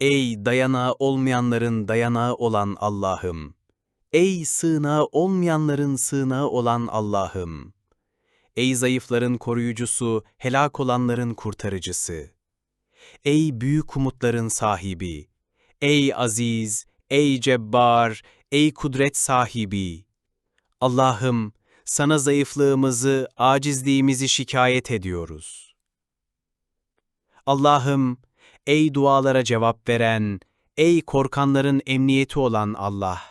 Ey dayanağı olmayanların dayanağı olan Allah'ım! Ey sığınağı olmayanların sığınağı olan Allah'ım! Ey zayıfların koruyucusu, helak olanların kurtarıcısı! Ey büyük umutların sahibi! Ey aziz, ey cebbar, ey kudret sahibi! Allah'ım, sana zayıflığımızı, acizliğimizi şikayet ediyoruz. Allah'ım, ey dualara cevap veren, ey korkanların emniyeti olan Allah!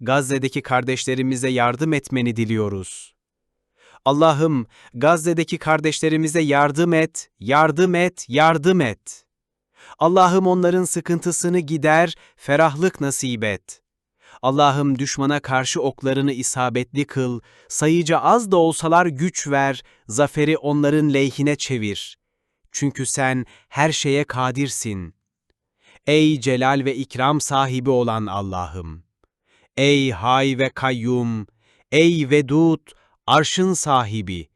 Gazze'deki kardeşlerimize yardım etmeni diliyoruz. Allah'ım, Gazze'deki kardeşlerimize yardım et, yardım et, yardım et. Allah'ım onların sıkıntısını gider, ferahlık nasip et. Allah'ım düşmana karşı oklarını isabetli kıl, sayıca az da olsalar güç ver, zaferi onların lehine çevir. Çünkü sen her şeye kadirsin. Ey celal ve ikram sahibi olan Allah'ım! Ey hay ve kayyum! Ey vedud, arşın sahibi!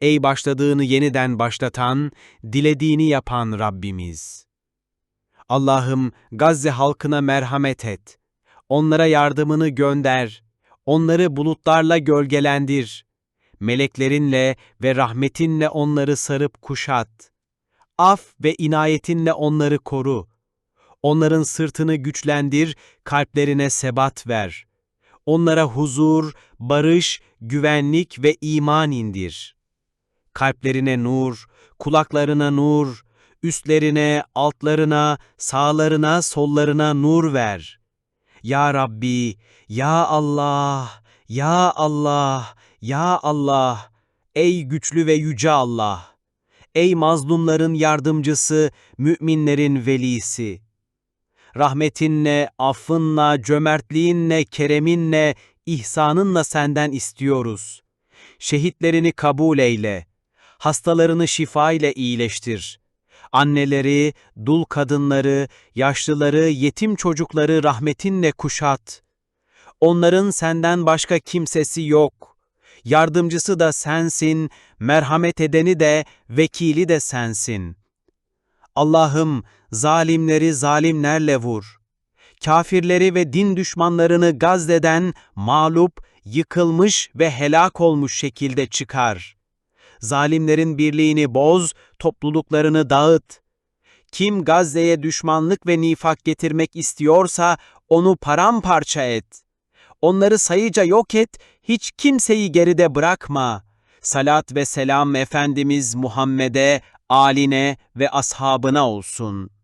Ey başladığını yeniden başlatan, dilediğini yapan Rabbimiz! Allah'ım Gazze halkına merhamet et. Onlara yardımını gönder. Onları bulutlarla gölgelendir. Meleklerinle ve rahmetinle onları sarıp kuşat. Af ve inayetinle onları koru. Onların sırtını güçlendir, kalplerine sebat ver. Onlara huzur, barış, güvenlik ve iman indir. Kalplerine nur, kulaklarına nur, üstlerine, altlarına, sağlarına, sollarına nur ver. Ya Rabbi, Ya Allah, Ya Allah, Ya Allah, ey güçlü ve yüce Allah, ey mazlumların yardımcısı, müminlerin velisi. Rahmetinle, affınla, cömertliğinle, kereminle, ihsanınla senden istiyoruz. Şehitlerini kabul eyle, hastalarını şifa ile iyileştir. Anneleri, dul kadınları, yaşlıları, yetim çocukları rahmetinle kuşat. Onların senden başka kimsesi yok. Yardımcısı da sensin, merhamet edeni de, vekili de sensin. Allah'ım zalimleri zalimlerle vur. Kafirleri ve din düşmanlarını Gazze'den mağlup, yıkılmış ve helak olmuş şekilde çıkar. Zalimlerin birliğini boz, topluluklarını dağıt. Kim Gazze'ye düşmanlık ve nifak getirmek istiyorsa onu paramparça et. Onları sayıca yok et, hiç kimseyi geride bırakma. Salat ve selam Efendimiz Muhammed'e, aline ve ashabına olsun.''